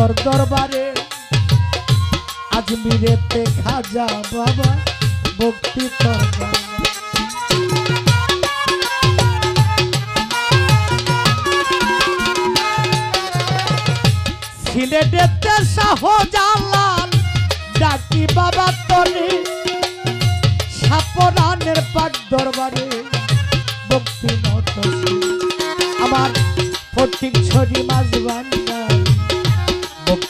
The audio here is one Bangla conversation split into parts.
তোর দরবারে। আজমিরেতে খাজা বাবা ভক্তি তোর সিলেটেতে শাহজালাল ডাকি বাবা তলে, সাপরানের পাক দরবারে ভক্তি মত। আমার ফটিক ছড়ি মাঝ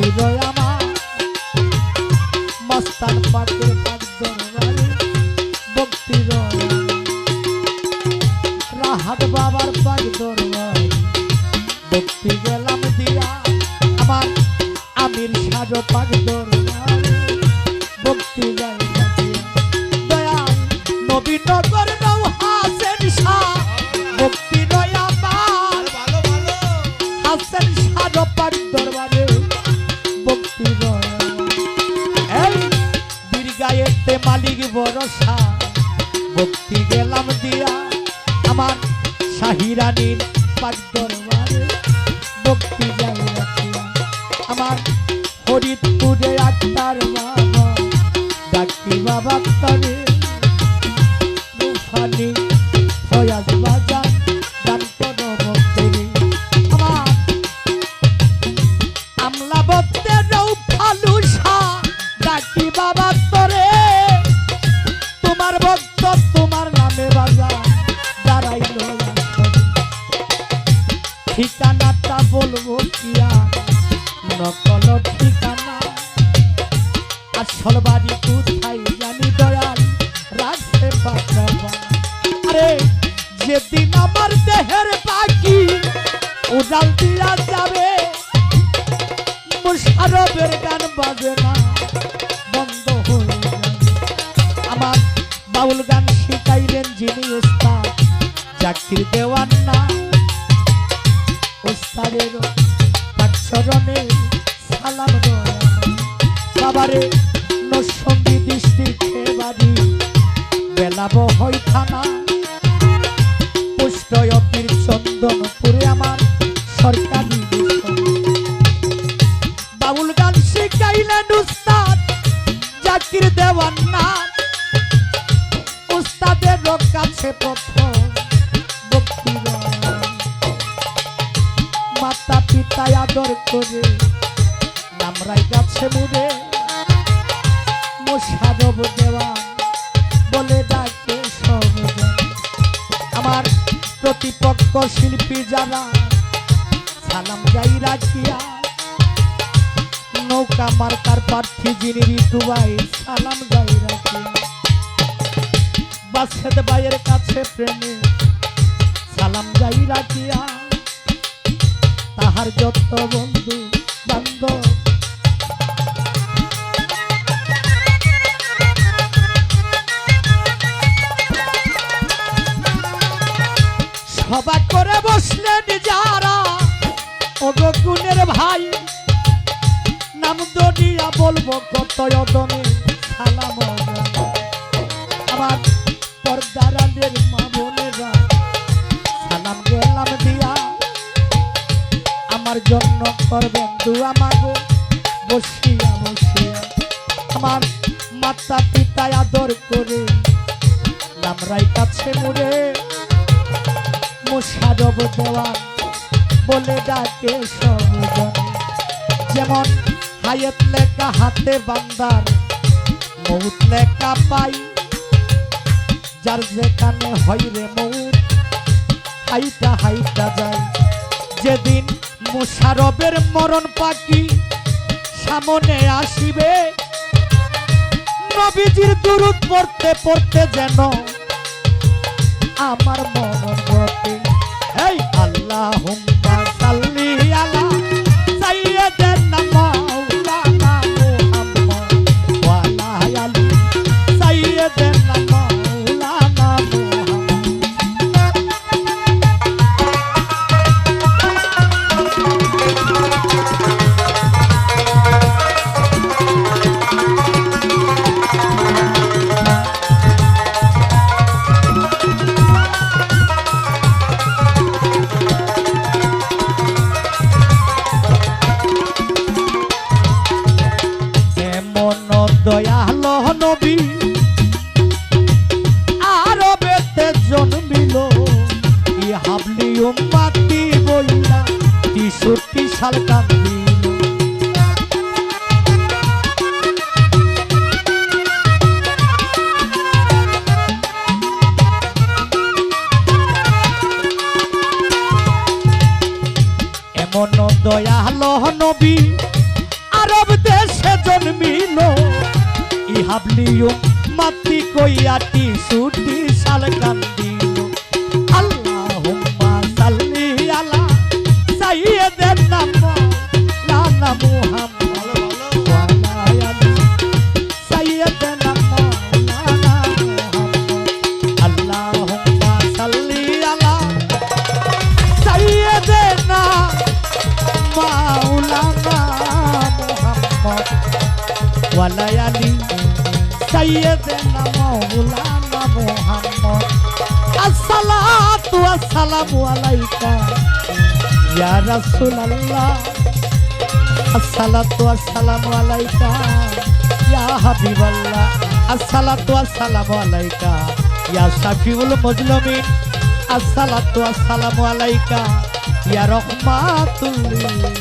ভক্তি আমার মস্তান পাকের পাক ভক্তি রাহাত বাবার পাক ভক্তি গেলাম দিয়া আমার আমির সাজ পাক ভক্তি যাই দয়াল নবীনগর নৌ হাসেন শাহ ভক্তি নয় আমার হাসেন সাজ পাক দরবারে ভরসা। ভক্তি গেলাম দিয়া আমার শাহিরানীর পাক দরবারে। ভক্তি বলব কিয়া নকল জানি দয়াল রাখতে যেদিন আমার দেহের বাকি উড়াল আমার বাউল গান শিখাইলেন যিনি উস্তাদ জাকির দেওয়ান না। উস্তাদের চরণে সালাম বাবারে নসঙ্গী দৃষ্টি খেবারি বেলাব হয় থানা চন্দনপুরে আমার সরকারি। বাউল গান শিখাইলেন উস্তাদ জাকির দেওয়ান না উস্তাদের কাছে প্রথম পিতা আদর করে। নামরাই গাছে মুড়ে মোশারব দেওয়ান বলে ডাকে সবজন আমার প্রতিপক্ষ শিল্পী যারা, সালাম যাই রাখিয়া। নৌকা মার্কার প্রার্থী যিনি ঋতুবাই সালাম যাই রাখিয়া। বাসেদ ভাইয়ের কাছে প্রেমে সালাম যাই রাখিয়া। তাহার যত বন্ধু বান্ধব সভা করে বসলেন যারা অগগুণের ভাই নাম দনিয়া বলব কত অদমে সালাম। আমার পর্দারালের মা আমার জন্য করবেন দুয়া মাগো। বসিয়া বসিয়া। আমার মাতা পিতা আদর করে নামরাই কাছে মুড়ে। মোশারব দেওয়ান বলে ডাকে সবজন যেমন হায়াত লেখা হাতে বান্দার মৌত লেখা পাই। যার যেখানে হয় রে মৌত হাইটা হাইটা যায়। যেদিন মোশারবের মরণ পাখি সামনে আসিবে। নবীজির দুরুদ পড়তে পড়তে যেন আমার মন এই আল্লাহ জন্মিল ই হাবলি উম্মাতি বইলা তেষট্টি সাল কান্দিল এমন দয়াল নবী আরব দেশে জন্মিল। ইহাবলিও মাতি কইয়াটি সুটি সাল সাইয়্যিদিনা মাওলানা মুহাম্মদ। আসসালাতু ওয়াসসালামু আলাইকা। ইয়া রাসূলুল্লাহ। আসসালাতু ওয়াসসালামু আলাইকা। ইয়া হাবিবাল্লাহ। আসসালাতু ওয়াসসালামু আলাইকা। ইয়া শাফিউল মুজলিমিন। আসসালাতু ওয়াসসালামু আলাইকা। ইয়া রাহমাতুল লিল